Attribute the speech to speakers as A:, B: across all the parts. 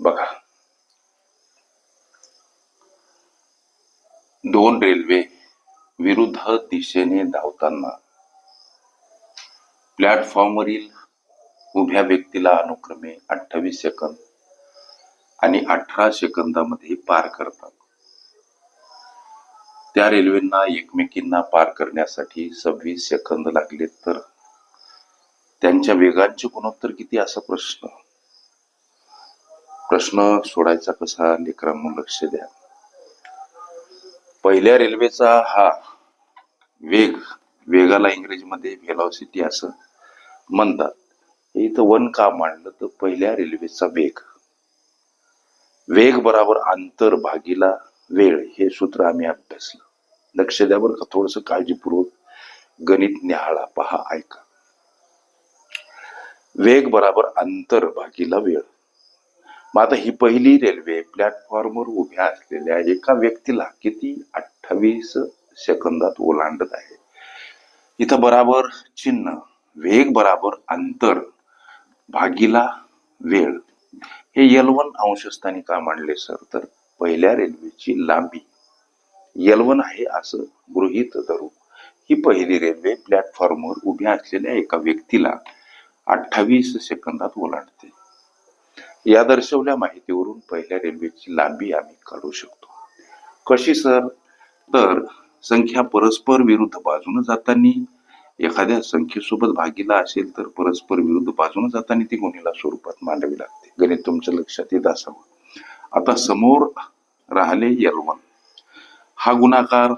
A: बघा. दोन रेल्वे विरुद्ध दिशेने धावताना प्लॅटफॉर्मवरील उभ्या व्यक्तीला अनुक्रमे अठ्ठावीस सेकंद आणि अठरा सेकंदामध्ये पार करतात. त्या रेल्वेंना एकमेकींना पार करण्यासाठी सव्वीस सेकंद लागले तर त्यांच्या वेगांचे गुणोत्तर किती? असा प्रश्न. प्रश्न सोडायचा कसा लेकरांनो लक्ष द्या. पहिल्या रेल्वेचा हा वेग वेगाला इंग्रजीमध्ये व्हेलॉसिटी असं म्हणतात. हे इथं वन का मांडलं तर पहिल्या रेल्वेचा वेग. वेग बराबर अंतर भागीला वेळ हे सूत्र आम्ही अभ्यासलं. लक्ष द्या बरं का थोडस काळजीपूर्वक गणित निहाळा पहा ऐका. वेग बराबर अंतर भागीला वेळ. मग आता ही पहिली रेल्वे प्लॅटफॉर्मवर उभ्या असलेल्या एका व्यक्तीला किती अठ्ठावीस सेकंदात ओलांडत आहे. इथं बराबर चिन्ह वेग बराबर अंतर भागीला वेळ. हे यलवन अंशस्थानी का मांडले सर. तर पहिल्या रेल्वेची लांबी यलवन आहे असं गृहीत धरू. ही पहिली रेल्वे प्लॅटफॉर्मवर उभ्या असलेल्या एका व्यक्तीला अठ्ठावीस सेकंदात ओलांडते. या दर्शवल्या माहितीवरून पहिल्या रेल्वेची लांबी आम्ही काढू शकतो. कशी सर? तर संख्या परस्पर विरुद्ध बाजूने जाताना एखाद्या संख्येसोबत भागीला असेल तर परस्पर विरुद्ध बाजूने जाताना ती गुन्हेला स्वरूपात मांडावी लागते. गणित तुमच्या लक्षात येत असावं. आता समोर राहिले यलवन. हा गुणाकार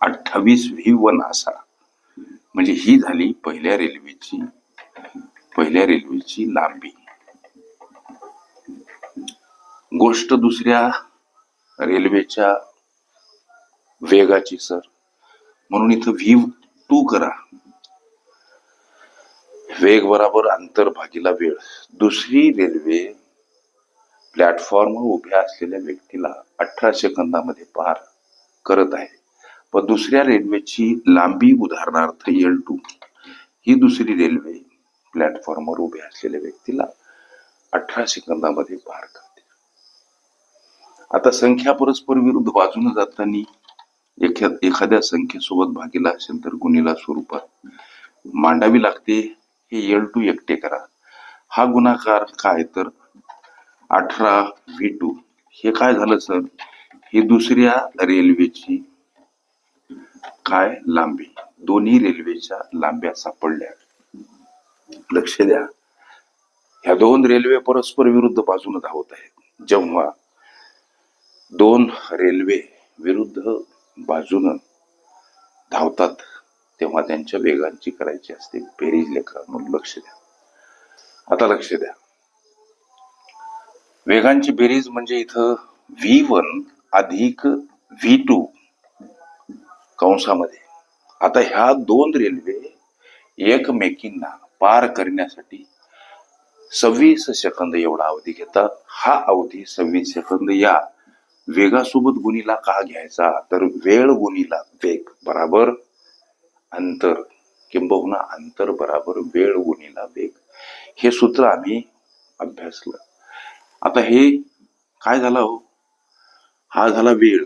A: अठ्ठावीस व्ही वन असा. म्हणजे ही झाली पहिल्या रेल्वेची पहिल्या रेल्वेची लांबी. गोष्ट दुसऱ्या रेल्वेच्या वेगाची सर. म्हणून इथं व्ही टू करा. वेग बराबर अंतर भागीला वेळ. दुसरी रेल्वे प्लॅटफॉर्मवर उभ्या असलेल्या व्यक्तीला अठरा सेकंदामध्ये पार करत आहे. पण दुसऱ्या रेल्वेची लांबी उदाहरणार्थ एल टू ही दुसरी रेल्वे प्लॅटफॉर्मवर उभ्या असलेल्या व्यक्तीला अठरा सेकंदामध्ये पार करते. आता संख्या परस्पर विरुद्ध बाजूने जाताना एखाद्या एखाद्या संख्येसोबत भागीला असेल तर गुन्हेला स्वरूपात मांडावी लागते. हे एल टू एकटे करा. हा गुणाकार काय? तर अठरा व्ही टू हे काय झालं सर? ही दुसऱ्या रेल्वेची काय? लांबी. दोन्ही रेल्वेच्या लांब्या सापडल्या. लक्ष द्या. ह्या दोन रेल्वे परस्पर विरुद्ध बाजूने धावत आहेत. जेव्हा दोन रेल्वे विरुद्ध बाजूनं धावतात तेव्हा त्यांच्या वेगांची करायची असते. बेरीज लेकरांनो लक्ष द्या. आता लक्ष द्या. वेगांची बेरीज म्हणजे इथं व्ही वन अधिक व्ही टू कंसामध्ये. आता ह्या दोन रेल्वे एकमेकींना पार करण्यासाठी सव्वीस सेकंद एवढा अवधी घेतात. हा अवधी सव्वीस सेकंद या वेगासोबत गुणीला का घ्यायचा? तर वेळ गुणीला वेग बराबर अंतर. किंबहुना अंतर बराबर वेळ गुणीला वेग. हे सूत्र आम्ही अभ्यासलं. आता हे काय झालं हो? हा झाला वेळ.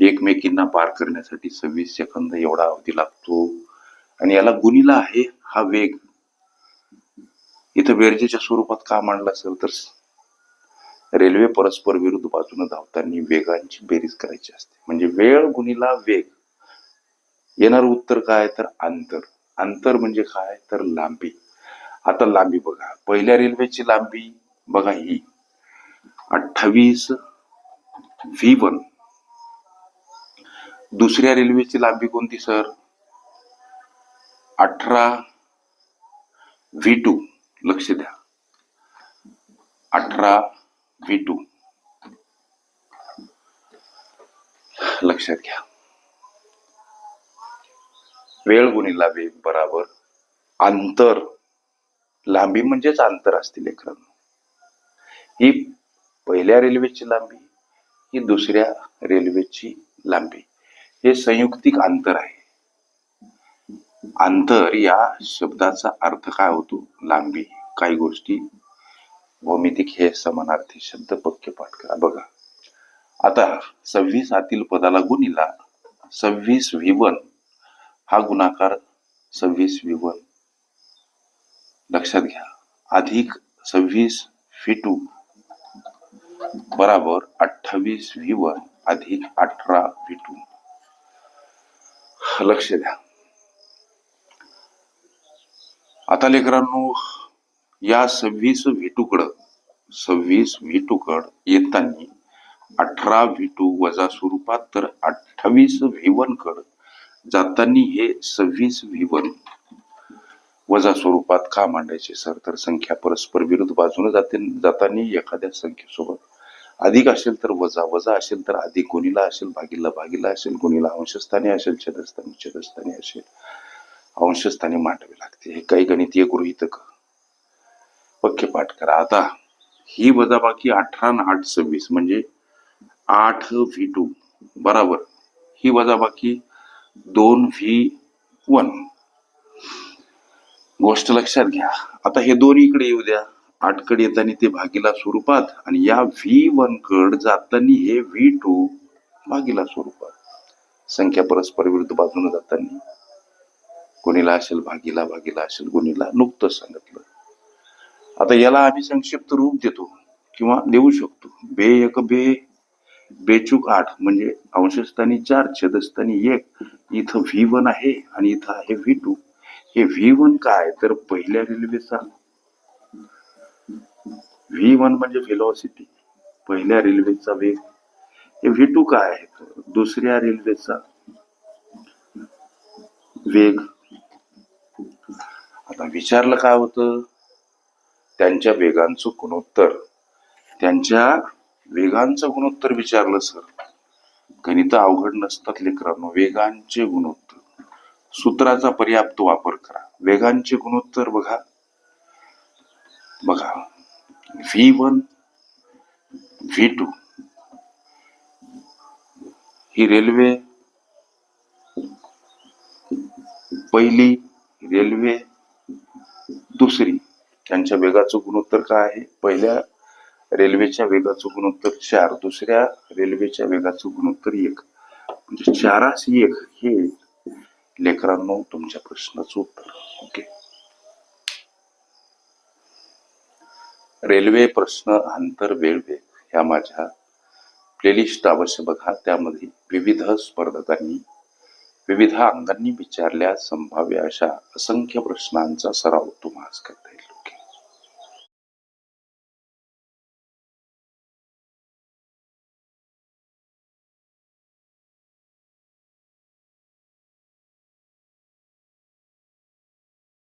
A: एकमेकींना पार करण्यासाठी सव्वीस सेकंद एवढा अवधी लागतो. आणि याला गुणीला आहे हा वेग. इथं बेरजेच्या स्वरूपात का मांडला असेल तर रेल्वे परस्पर विरुद्ध बाजूने धावताना वेगांची बेरीज करायची असते. म्हणजे वेळ गुणीला वेग. येणार उत्तर काय? तर अंतर. अंतर म्हणजे काय? तर लांबी. आता लांबी बघा. पहिल्या रेल्वेची लांबी बघा ही. अठ्ठावीस व्ही वन. दुसऱ्या रेल्वेची लांबी कोणती सर? अठरा व्ही टू. लक्ष द्या. अठरा व्ही टू लक्षात घ्या. वेळ गुणिला वेग बराबर अंतर. लांबी म्हणजेच अंतर असते लेकरांनो ही पहिल्या रेल्वेची लांबी ही दुसऱ्या रेल्वेची लांबी. हे संयुक्तिक अंतर आहे. अंतर या शब्दाचा अर्थ काय होतो? लांबी. काही गोष्टी भौमितिक हे समानार्थी शब्द पक्के पाठ करा. बघा. आता सव्वीस आतील पदाला गुणिला सव्वीस विवन. वन हा गुणाकार सव्वीस विवन. वन लक्षात घ्या. अधिक सव्वीस फिटू बराबर अठ्ठावीस विवन अधिक अठरा फिटू. लक्ष द्या. आता लेकरांनो या सव्वीस व्ही सव्वीस व्ही येताना अठरा व्हीटू वजा स्वरूपात तर अठ्ठावीस व्ही जातानी कड जाताना हे सव्वीस विवन वजा स्वरूपात का मांडायचे सर. तर संख्या परस्पर विरुद्ध बाजूने जाते जाताना एखाद्या संख्येसोबत. अधिक असेल तर वजा वजा असेल तर अधिक गुणीला असेल भागीला भागीला असेल गुणीला अंशस्थानी असेल छेदस्थानी छेदस्थानी असेल. अंशस्थानी मांडावे लागते. हे काही गणितीय गृहितक पक्के पाठ करा. आता ही वजाबाकी अठरा न आठ सव्वीस म्हणजे आठ व्ही टू. बराबर. ही वजाबाकी दोन व्ही वन. गोष्ट लक्षात घ्या. आता हे दोन्ही इकडे येऊ द्या. आठकडे येताना ते भागीला स्वरूपात आणि या व्ही वन कड जाताना हे व्ही टू भागीला स्वरूपात. संख्या परस्पर विरुद्ध बाजूने जाताना कोणीला असेल भागीला भागीला असेल कोणीला नुकतंच सांगितलं. आता याला आम्ही संक्षिप्त रूप देतो किंवा देऊ शकतो. बे एक बे बेचूक आठ म्हणजे अंशस्थानी चार छेदस्थानी एक. इथं व्ही वन आहे आणि इथं आहे व्ही टू. हे व्ही वन काय? तर पहिल्या रेल्वेचा व्ही वन म्हणजे व्हेलॉसिटी पहिल्या रेल्वेचा वेग. हे व्ही टू काय आहे? दुसऱ्या रेल्वेचा वेग. आता विचारलं काय होतं? त्यांच्या वेगांचं गुणोत्तर. त्यांच्या वेगांचं गुणोत्तर विचारलं सर. गणित अवघड नसतात लेकरांनो. वेगांचे गुणोत्तर. सूत्राचा पर्याप्त वापर करा. वेगांचे गुणोत्तर बघा. बघा. V one V two. ही रेल्वे पहिली रेल्वे दुसरी त्यांच्या वेगाचं गुणोत्तर काय आहे? पहिल्या रेल्वेच्या वेगाचं गुणोत्तर चार दुसऱ्या रेल्वेच्या वेगाचं गुणोत्तर एक. म्हणजे चारास एक हे लेकरांनो तुमच्या प्रश्नाचं उत्तर. ओके रेल्वे प्रश्न आंतर वेळ वेग ह्या माझ्या प्लेलिस्ट अवश्य बघा. त्यामध्ये विविध स्पर्धकांनी विविध अंगांनी विचारल्या संभाव्य अशा असंख्य प्रश्नांचा सराव तुम्हाला करता येईल.